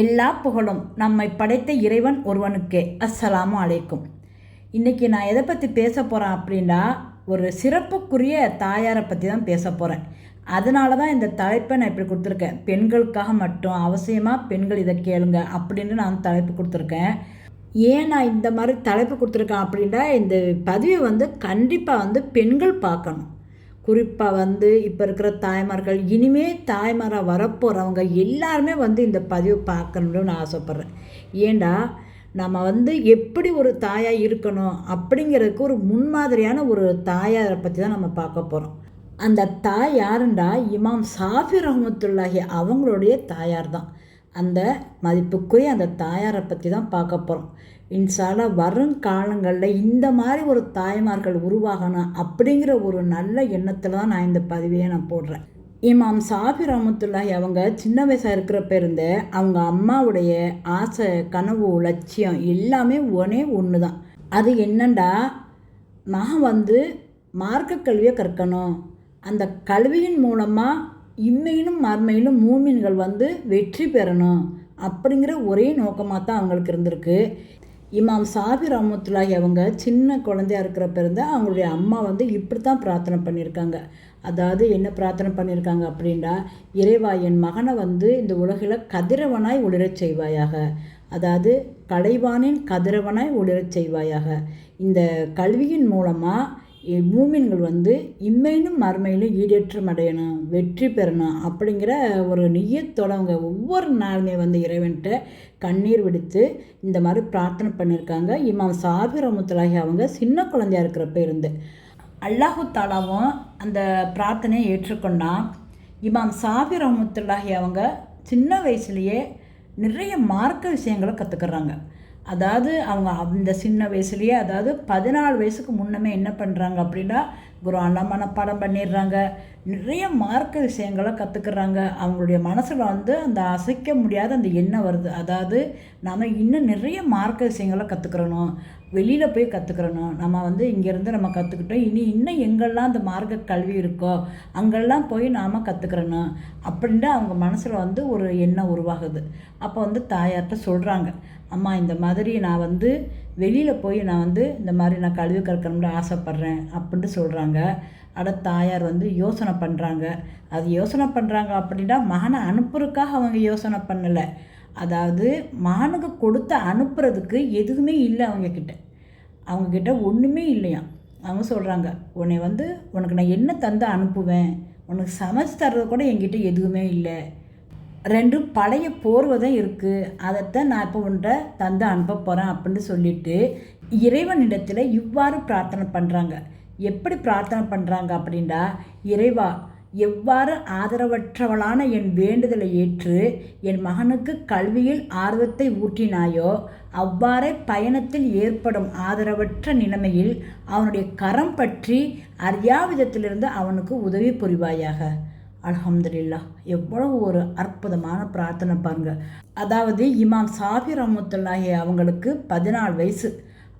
எல்லா புகழும் நம்மை படைத்த இறைவன் ஒருவனுக்கே. அஸ்ஸலாமு அலைக்கும். இன்றைக்கி நான் எதை பற்றி பேச போகிறேன் அப்படின்னா ஒரு சிறப்புக்குரிய தாயாரை பற்றி தான் பேச போகிறேன் அதனால தான் இந்த தலைப்பை நான் இப்படி கொடுத்துருக்கேன். பெண்களுக்காக மட்டும் அவசியமாக பெண்கள் இதை கேளுங்க அப்படின்னு நான் தலைப்பு கொடுத்துருக்கேன். ஏன் நான் இந்த மாதிரி தலைப்பு கொடுத்துருக்கேன் அப்படின்னா இந்த பதிவை வந்து கண்டிப்பாக வந்து பெண்கள் பார்க்கணும். குறிப்பாக வந்து இப்போ இருக்கிற தாய்மார்கள் இனிமே தாய்மாராக வரப்போகிறவங்க எல்லாருமே வந்து இந்த பதிவு பார்க்கணும்னு நான் ஆசைப்பட்றேன். ஏண்டா? நம்ம வந்து எப்படி ஒரு தாயாக இருக்கணும் அப்படிங்கிறதுக்கு ஒரு முன்மாதிரியான ஒரு தாயாரை பற்றி தான் நம்ம பார்க்க போகிறோம் அந்த தாய் யாருண்டா? இமாம் சாஃபி ரஹமத்துல்லாஹி அவங்களுடைய தாயார் தான். அந்த மதிப்புக்குரிய அந்த தாயாரை பற்றி தான் பார்க்க போகிறோம் இன்சால வரும் காலங்களில் இந்த மாதிரி ஒரு தாய்மார்கள் உருவாகணும் அப்படிங்கிற ஒரு நல்ல எண்ணத்தில் தான் நான் இந்த பதிவையே நான் போடுறேன். இமாம் சாஃபி ரமத்துல்லாஹி அவங்க சின்ன வயசாக இருக்கிறப்ப இருந்த அவங்க அம்மாவுடைய ஆசை கனவு லட்சியம் எல்லாமே ஒரே ஒன்று தான் அது என்னண்டா? நான் வந்து மார்க்க கல்வியை கற்கணும். அந்த கல்வியின் மூலமாக இம்மையிலும் மர்மையிலும் மூமின்கள் வந்து வெற்றி பெறணும் அப்படிங்கிற ஒரே நோக்கமாக தான் அவங்களுக்கு இருந்திருக்கு. இமாம் சாபி ரஹமத்துல்லாஹி அவங்க சின்ன குழந்தையா இருக்கிறப்ப இருந்தால் அவங்களுடைய அம்மா வந்து இப்படி தான் பிரார்த்தனை பண்ணியிருக்காங்க. அதாவது என்ன பிரார்த்தனை பண்ணியிருக்காங்க அப்படின்னா இறைவா என் மகனை வந்து இந்த உலகில் கதிரவனாய் ஒளிரச் செய்வாயாக. அதாவது கலைவானின் கதிரவனாய் ஒளிரச் செய்வாயாக. இந்த கல்வியின் மூலமாக மூமின்கள் வந்து இம்மையிலும் மறுமையிலும் ஈடேற்றம் அடையணும் வெற்றி பெறணும் அப்படிங்கிற ஒரு நெய்யத்தோட அவங்க ஒவ்வொரு நாளுமே வந்து இறைவன்கிட்ட கண்ணீர் விடுத்து இந்த மாதிரி பிரார்த்தனை பண்ணியிருக்காங்க. இமாம் சாபி ரமத்துலாகி அவங்க சின்ன குழந்தையா இருக்கிறப்ப இருந்து. அல்லாஹு தாலாவும் அந்த பிரார்த்தனையை ஏற்றுக்கொண்டான் இமாம் சாபி ரஹமத்துல்லாஹி அவங்க சின்ன வயசுலேயே நிறைய மார்க்க விஷயங்களை கற்றுக்குறாங்க அதாவது அவங்க அந்த சின்ன வயசுலேயே அதாவது பதினாலு வயசுக்கு முன்னமே என்ன பண்ணுறாங்க அப்படின்னா குரான்லாம் மனப்பாடம் பண்ணிடுறாங்க. நிறைய மார்க்க விஷயங்களை கற்றுக்குறாங்க அவங்களுடைய மனசில் வந்து அந்த அசைக்க முடியாத அந்த எண்ணம் வருது. அதாவது நம்ம இன்னும் நிறைய மார்க்க விஷயங்களை கற்றுக்கிறணும் வெளியில் போய் கற்றுக்கிறணும் நம்ம வந்து இங்கேருந்து நம்ம கற்றுக்கிட்டோம் இனி இன்னும் எங்கெல்லாம் அந்த மார்க்க கல்வி இருக்கோ அங்கெல்லாம் போய் நாம் கற்றுக்கிறணும் அப்படின்ட்டு அவங்க மனசில் வந்து ஒரு எண்ணம் உருவாகுது. அப்போ வந்து தாயார்கிட்ட சொல்கிறாங்க அம்மா இந்த மாதிரி நான் வந்து வெளியில் போய் நான் வந்து இந்த மாதிரி நான் கல்வி கற்கணும்னு ஆசைப்பட்றேன் அப்படின்ட்டு சொல்கிறாங்க அட தாயார் வந்து யோசனை பண்ணுறாங்க அது யோசனை பண்ணுறாங்க அப்படின்னா மகனை அனுப்புறதுக்காக அவங்க யோசனை பண்ணலை. அதாவது மானுக்கு கொடுத்து அனுப்புறதுக்கு எதுவுமே இல்லை அவங்கக்கிட்ட அவங்கக்கிட்ட ஒன்றுமே இல்லையா அவங்க சொல்கிறாங்க உன்னை வந்து உனக்கு நான் என்ன தந்து அனுப்புவேன்? உனக்கு சமைச்சு தர்றது கூட என்கிட்ட எதுவுமே இல்லை. ரெண்டு பழைய போர்வை தான் இருக்குது அதைத்தான் நான் இப்போ உன்ட்ட தந்து அனுப்ப போகிறேன் அப்படின்னு சொல்லிட்டு இறைவனிடத்தில் இவ்வாறு பிரார்த்தனை பண்ணுறாங்க எப்படி பிரார்த்தனை பண்ணுறாங்க அப்படின்னா இறைவா எவ்வாறு ஆதரவற்றவளான என் வேண்டுதலை ஏற்று என் மகனுக்கு கல்வியில் ஆர்வத்தை ஊட்டினாயோ அவ்வாறே பயணத்தில் ஏற்படும் ஆதரவற்ற நிலைமையில் அவனுடைய கரம் பற்றி அறியாவிதத்திலிருந்து அவனுக்கு உதவி புரிவாயாக. அலமதுல்லா எவ்வளவு ஒரு அற்புதமான பிரார்த்தனை பாருங்க. அதாவது இமாம் சாபி ரஹமத்துல்லாஹி அவங்களுக்கு பதினாலு வயசு.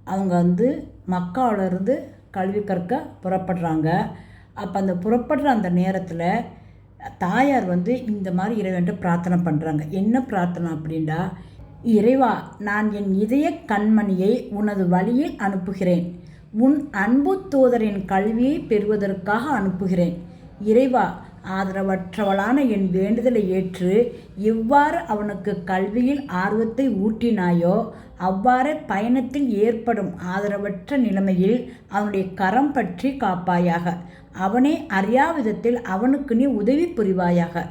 அவங்க வந்து மக்காவிலிருந்து கல்வி கற்க புறப்படுறாங்க. அப்போ அந்த புறப்படுற அந்த நேரத்தில் தாயார் வந்து இந்த மாதிரி இறைவன்ட்டு பிரார்த்தனை பண்ணுறாங்க என்ன பிரார்த்தனை அப்படின்னா இறைவா நான் என் இதய கண்மணியை உனது வழியில் அனுப்புகிறேன். உன் அன்பு தூதரின் கல்வியை பெறுவதற்காக அனுப்புகிறேன். இறைவா ஆதரவற்றவளான என் வேண்டுதலை ஏற்று எவ்வாறு அவனுக்கு கல்வியில் ஆர்வத்தை ஊட்டினாயோ அவ்வாறே பயணத்தில் ஏற்படும் ஆதரவற்ற நிலைமையில் அவனுடைய கரம் பற்றி காப்பாயாக. அவனே அறியாவிதத்தில் அவனுக்கு நீ உதவி புரிவாயாக.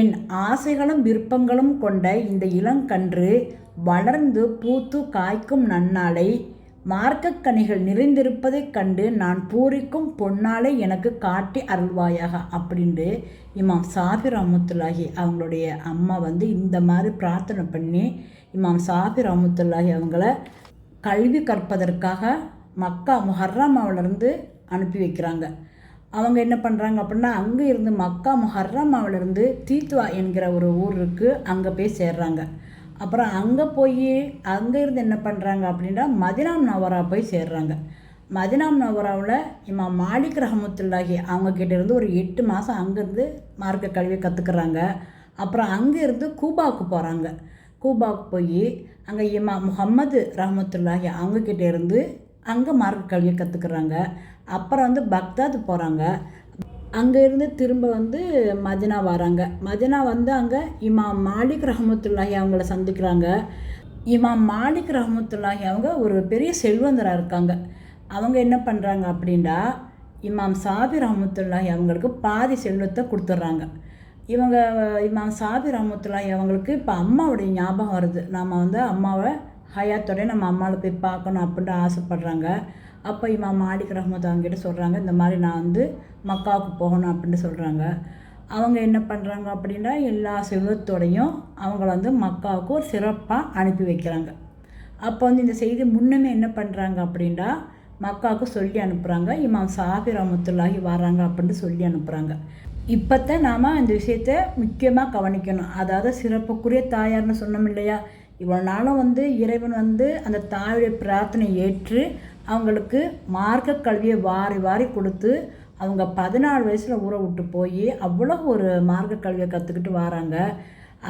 என் ஆசைகளும் விருப்பங்களும் கொண்ட இந்த இளங்கன்று வளர்ந்து பூத்து காய்க்கும் நன்னாளை மார்க்கக்கனிகள் நிறைந்திருப்பதைக் கண்டு நான் பூரிக்கும் பொன்னாலே எனக்கு காட்டி அருள்வாயாக அப்படின்ட்டு இமாம் சாஃபி ரஹமத்துல்லாஹி அவங்களுடைய அம்மா வந்து இந்த மாதிரி பிரார்த்தனை பண்ணி இமாம் சாஃபி ரஹமத்துல்லாஹி அவங்கள கல்வி கற்பதற்காக மக்கா முஹர்ராமாவிலேருந்து அனுப்பி வைக்கிறாங்க. அவங்க என்ன பண்ணுறாங்க அப்படின்னா அங்கே இருந்து மக்கா முஹர்ராமாவிலேருந்து தீத்வா என்கிற ஒரு ஊர் இருக்குது அங்கே போய் சேர்றாங்க. அப்புறம் அங்கே போய் அங்கே இருந்து என்ன பண்ணுறாங்க அப்படின்னா மதினாம் நவரா போய் சேர்றாங்க. மதினாம் நவராவில் இமாம் மாலிக் ரஹமத்துல்லாஹி அவங்கக்கிட்ட இருந்து ஒரு எட்டு மாதம் அங்கேருந்து மார்க்க கல்வியை கற்றுக்குறாங்க அப்புறம் அங்கேருந்து கூபாவுக்கு போகிறாங்க கூபாவுக்கு போய் அங்கே இமா முகம்மது ரஹமத்துல்லாஹி அவங்கக்கிட்ட இருந்து அங்கே மார்க்க கல்வியை கற்றுக்குறாங்க அப்புறம் வந்து பக்தாத் போகிறாங்க அங்கே இருந்து திரும்ப வந்து மதினா வராங்க. மதினா வந்து அங்கே இமாம் மாலிக் ரஹமத்துல்லாஹி அவங்கள சந்திக்கிறாங்க. இமாம் மாலிக் ரஹமத்துல்லாஹி அவங்க ஒரு பெரிய செல்வந்தராக இருக்காங்க. அவங்க என்ன பண்ணுறாங்க அப்படின்னா இமாம் சாபி ரஹமத்துல்லாஹி அவங்களுக்கு பாதி செல்வத்தை கொடுத்துட்றாங்க. இவங்க இமாம் சாபி ரஹமத்துல்லாஹி அவங்களுக்கு இப்போ அம்மாவுடைய ஞாபகம் வருது. நாம் வந்து அம்மாவை ஹயாத்தோட நம்ம அம்மாவை போய் பார்க்கணும் அப்படின்ட்டு ஆசைப்பட்றாங்க. அப்போ இமாம் மாலிக் ரஹமத் அவங்ககிட்ட சொல்கிறாங்க இந்த மாதிரி நான் வந்து மக்காவுக்கு போகணும் அப்படின்னு சொல்கிறாங்க அவங்க என்ன பண்ணுறாங்க அப்படின்னா எல்லா செல்வத்தோடையும் அவங்கள வந்து மக்காவுக்கு ஒரு சிறப்பாக அனுப்பி வைக்கிறாங்க. அப்போ வந்து இந்த செய்தி முன்னமே என்ன பண்ணுறாங்க அப்படின்னா மக்காவுக்கு சொல்லி அனுப்புகிறாங்க இமாம் சாபி ரஹமத்துல்லாஹி வராங்க அப்படின்ட்டு சொல்லி அனுப்புகிறாங்க இப்போத்தான் நாம் இந்த விஷயத்த முக்கியமாக கவனிக்கணும். அதாவது சிறப்புக்குரிய தாயார்னு சொன்னோம் இல்லையா? இவ்வளோ நாளும் வந்து இறைவன் வந்து அந்த தாயுடைய பிரார்த்தனை ஏற்று அவங்களுக்கு மார்க்க கல்வியை வாரி வாரி கொடுத்து அவங்க பதினாலு வயசில் ஊற விட்டு போய் அவ்வளோ ஒரு மார்க்க கல்வியை கற்றுக்கிட்டு வராங்க.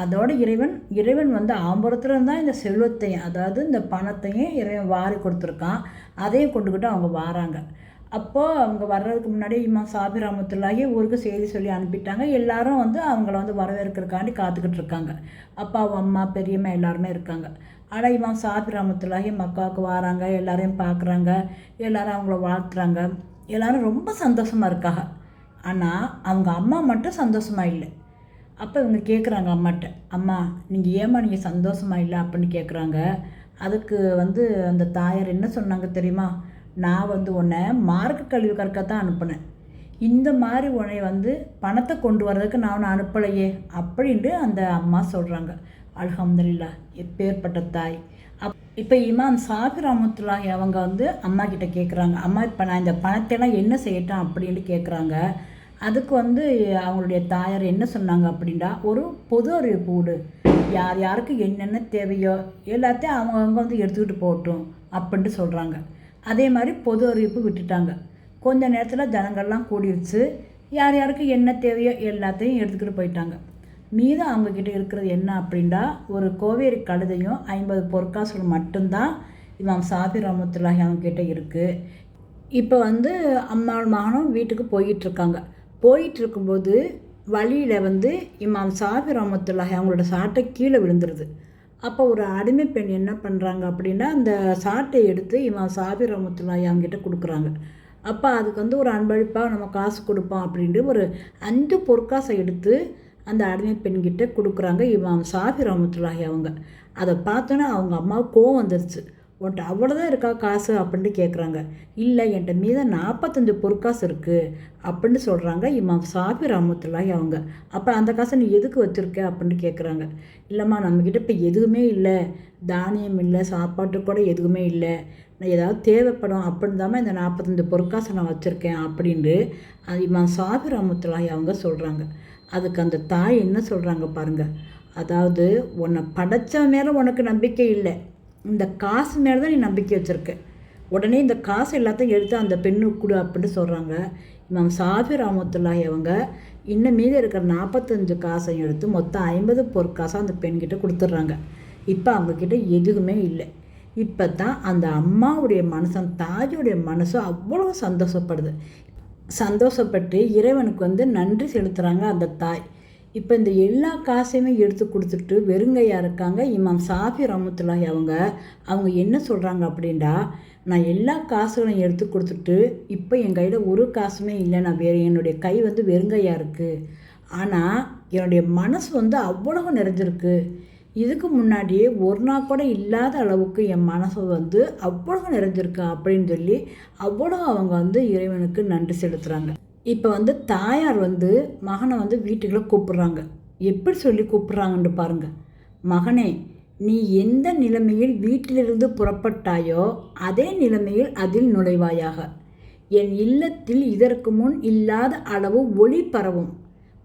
அதோட இறைவன் இறைவன் வந்து ஆம்பரத்தில் தான் இந்த செல்வத்தையும் அதாவது இந்த பணத்தையும் இறைவன் வாரி கொடுத்துருக்கான். அதையும் கொண்டுக்கிட்டு அவங்க வராங்க. அப்போது அவங்க வர்றதுக்கு முன்னாடி இம்மா சாபி ரஹமத்துல்லாஹி ஊருக்கு செய்தி சொல்லி அனுப்பிட்டாங்க. எல்லாரும் வந்து அவங்கள வந்து வரவேற்கிறக்காண்டி காத்துக்கிட்டு இருக்காங்க. அப்பா அம்மா பெரியம்மா எல்லாருமே இருக்காங்க. ஆனால் இவன் சாபி ரஹமத்துல்லாஹி மக்காவுக்கு வராங்க. எல்லாரையும் பார்க்குறாங்க எல்லாரும் அவங்கள வாழ்த்துறாங்க. எல்லாரும் ரொம்ப சந்தோஷமாக இருக்காங்க. ஆனால் அவங்க அம்மா மட்டும் சந்தோஷமாக இல்லை. அப்போ இவங்க கேட்குறாங்க அம்மாட்ட அம்மா நீங்கள் ஏம்மா நீங்கள் சந்தோஷமாக இல்லை? அப்படின்னு கேட்குறாங்க அதுக்கு வந்து அந்த தாயார் என்ன சொன்னாங்க தெரியுமா? நான் வந்து உன்னை மார்க் கல்வி கற்கத்தான் அனுப்பினேன். இந்த மாதிரி உன்னை வந்து பணத்தை கொண்டு வர்றதுக்கு நான் ஒன்று அனுப்பலையே அப்படின்ட்டு அந்த அம்மா சொல்கிறாங்க அல்ஹம்துலில்லா எப்பேற்பட்ட தாய். அப் இப்போ இமாம் சாபி ரமத்துல்லாஹி அவங்க வந்து அம்மா கிட்டே கேட்குறாங்க அம்மா இப்போ நான் இந்த பணத்தைலாம் என்ன செய்யட்டும் அப்படின்ட்டு கேட்குறாங்க அதுக்கு வந்து அவங்களுடைய தாயார் என்ன சொன்னாங்க அப்படின்னா ஒரு பொது அறிவிப்பு கூடு யார் யாருக்கு என்னென்ன தேவையோ எல்லாத்தையும் அவங்கவுங்க வந்து எடுத்துக்கிட்டு போகட்டும் அப்படின்ட்டு சொல்கிறாங்க அதே மாதிரி பொது அறிவிப்பு விட்டுட்டாங்க. கொஞ்ச நேரத்தில் ஜனங்கள்லாம் கூடிருச்சு. யார் யாருக்கு என்ன தேவையோ எல்லாத்தையும் எடுத்துக்கிட்டு போயிட்டாங்க. மீதம் அவங்கக்கிட்ட இருக்கிறது என்ன அப்படின்னா ஒரு கோவேரி கழுதையும் ஐம்பது பொற்காசுகள் மட்டும்தான் இமாம் சாபி ரஹமத்துல்லாஹி அவங்கக்கிட்ட இருக்குது இப்போ வந்து அம்மாள் மகனும் வீட்டுக்கு போயிட்டுருக்காங்க. போயிட்டு இருக்கும்போது வழியில் வந்து இமாம் சாபி ரஹமத்துல்லாஹி அவங்களோட சாட்டை கீழே விழுந்துருது. அப்போ ஒரு அடிமை பெண் என்ன பண்ணுறாங்க அப்படின்னா அந்த சாட்டை எடுத்து இவன் சாபி ரஹமத்துல்லாஹி அவங்ககிட்ட கொடுக்குறாங்க. அப்போ அதுக்கு வந்து ஒரு அன்பளிப்பாக நம்ம காசு கொடுப்போம் அப்படின்ட்டு ஒரு அஞ்சு பொற்காசை எடுத்து அந்த அடிமை பெண்கிட்ட கொடுக்குறாங்க இவன் சாபி ரஹமத்துல்லாஹி அவங்க. அதை பார்த்தோன்னே அவங்க அம்மாவுக்கு கோவம் வந்துருச்சு. உன்ட்ட அவ்வளோதான் இருக்கா காசு அப்படின்னு கேட்குறாங்க இல்லை என்கிட்ட மீத நாற்பத்தஞ்சு பொற்காசு இருக்குது அப்படின்னு சொல்கிறாங்க இமாம் சாபி ராமத்துலாய் அவங்க. அப்போ அந்த காசை நீ எதுக்கு வச்சுருக்க அப்படின்னு கேட்குறாங்க இல்லைம்மா நம்மக்கிட்ட இப்போ எதுவுமே இல்லை. தானியம் இல்லை சாப்பாட்டு கூட எதுவுமே இல்லை. நான் ஏதாவது தேவைப்படும் அப்படின்னு தாம்மா இந்த நாற்பத்தஞ்சு பொற்காசை நான் வச்சுருக்கேன் அப்படின்ட்டு அது இமாம் சாபி ராமத்துலாய் அவங்க சொல்கிறாங்க அதுக்கு அந்த தாய் என்ன சொல்கிறாங்க பாருங்கள் அதாவது உன்னை படைச்ச மேலே உனக்கு நம்பிக்கை இல்லை. இந்த காசு மேலே தான் நீ நம்பிக்கை வச்சுருக்க. உடனே இந்த காசு எல்லாத்தையும் எடுத்து அந்த பெண்ணுக்கு கொடு அப்படின்னு சொல்கிறாங்க இமாம் சாஃபி ராமத்துல்லாஹி அவங்க இன்னும் மீதி இருக்கிற நாற்பத்தஞ்சு காசையும் எடுத்து மொத்தம் ஐம்பது பொற்காசாக அந்த பெண்கிட்ட கொடுத்துட்றாங்க. இப்போ அவங்கக்கிட்ட எதுவுமே இல்லை. இப்போ தான் அந்த அம்மாவுடைய மனசன் தாஜுடைய மனசும் அவ்வளோ சந்தோஷப்படுது. சந்தோஷப்பட்டு இறைவனுக்கு வந்து நன்றி செலுத்துகிறாங்க அந்த தாய். இப்போ இந்த எல்லா காசையுமே எடுத்து கொடுத்துட்டு வெறுங்கையாக இருக்காங்க இமாம் சாஃபி ரமத்துல்லாஹி அவங்க. அவங்க என்ன சொல்கிறாங்க அப்படின்னா நான் எல்லா காசுகளையும் எடுத்து கொடுத்துட்டு இப்போ என் கையில் ஒரு காசுமே இல்லை நான் வேறு என்னுடைய கை வந்து வெறுங்கையாக இருக்குது ஆனால் என்னுடைய மனசு வந்து அவ்வளவு நிறைஞ்சிருக்கு. இதுக்கு முன்னாடியே ஒரு நாள் கூட இல்லாத அளவுக்கு என் மனசு வந்து அவ்வளவு நிறைஞ்சிருக்கு அப்படின்னு சொல்லி அவ்வளோ அவங்க வந்து இறைவனுக்கு நன்றி செலுத்துகிறாங்க இப்போ வந்து தாயார் வந்து மகனை வந்து வீட்டுக்குள்ளே கூப்பிட்றாங்க. எப்படி சொல்லி கூப்பிட்றாங்கன்னு பாருங்கள் மகனே நீ எந்த நிலைமையில் வீட்டிலிருந்து புறப்பட்டாயோ அதே நிலைமையில் அதில் நுழைவாயாக. என் இல்லத்தில் இதற்கு முன் இல்லாத அளவு ஒளி பரவும்.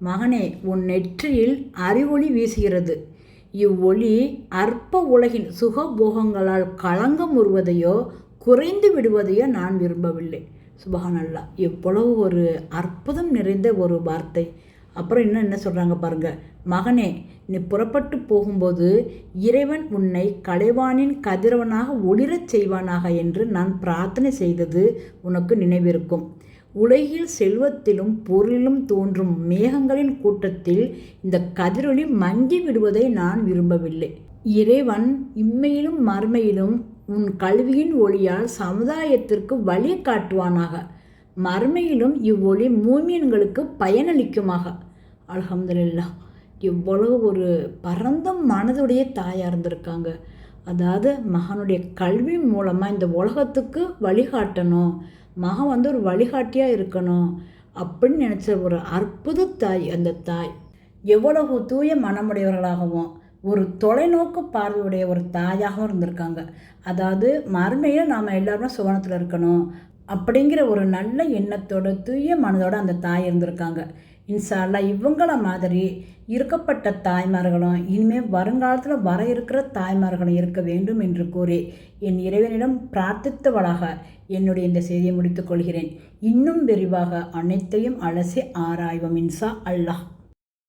மகனே உன் நெற்றியில் அறிவொளி வீசுகிறது. இவ்வொளி அற்ப உலகின் சுகபோகங்களால் கலங்கம் உருவதையோ குறைந்து விடுவதையோ நான் விரும்பவில்லை. சுபஹானல்லா எவ்வளவு ஒரு அற்புதம் நிறைந்த ஒரு வார்த்தை. அப்புறம் இன்னும் என்ன சொல்கிறாங்க பாருங்கள் மகனே நீ புறப்பட்டு போகும்போது இறைவன் உன்னை கலைவானின் கதிரவனாக ஒளிரச் செய்வானாக என்று நான் பிரார்த்தனை செய்தது உனக்கு நினைவிருக்கும். உலகில் செல்வத்திலும் பொருளிலும் தோன்றும் மேகங்களின் கூட்டத்தில் இந்த கதிரொளி மங்கி விடுவதை நான் விரும்பவில்லை. இறைவன் இம்மையிலும் மறுமையிலும் உன் கல்வியின் ஒளியால் சமுதாயத்திற்கு வழி காட்டுவானாக. மறுமையிலும் இவ்வொளி மூமியன்களுக்கு பயனளிக்குமாக. அல்ஹம்துலில்லாஹ். இவ்வளவு ஒரு பரந்த மனதுடைய தாயாக இருந்திருக்காங்க. அதாவது மகனுடைய கல்வி மூலமாக இந்த உலகத்துக்கு வழிகாட்டணும் மகன் வந்து ஒரு வழிகாட்டியாக இருக்கணும் அப்படின்னு நினச்ச ஒரு அற்புத தாய் அந்த தாய். எவ்வளவு தூய மனமுடையவர்களாகவும் ஒரு தொலைநோக்கு பார்வையுடைய ஒரு தாயாகவும் இருந்திருக்காங்க. அதாவது மறுமையில் நாம் எல்லாருமே சுவனத்தில் இருக்கணும் அப்படிங்கிற ஒரு நல்ல எண்ணத்தோட தூய மனதோட அந்த தாய் இருந்திருக்காங்க. இன்ஷா இவங்கள மாதிரி இருக்கப்பட்ட தாய்மார்களும் இனிமேல் வருங்காலத்தில் வர இருக்கிற தாய்மார்களும் இருக்க வேண்டும் என்று கூறி என் இறைவனிடம் பிரார்த்தித்தவளாக என்னுடைய இந்த செய்தியை முடித்துக் கொள்கிறேன். இன்னும் விரிவாக அனைத்தையும் அலசி ஆராய்வோம் இன்ஷா அல்லாஹ்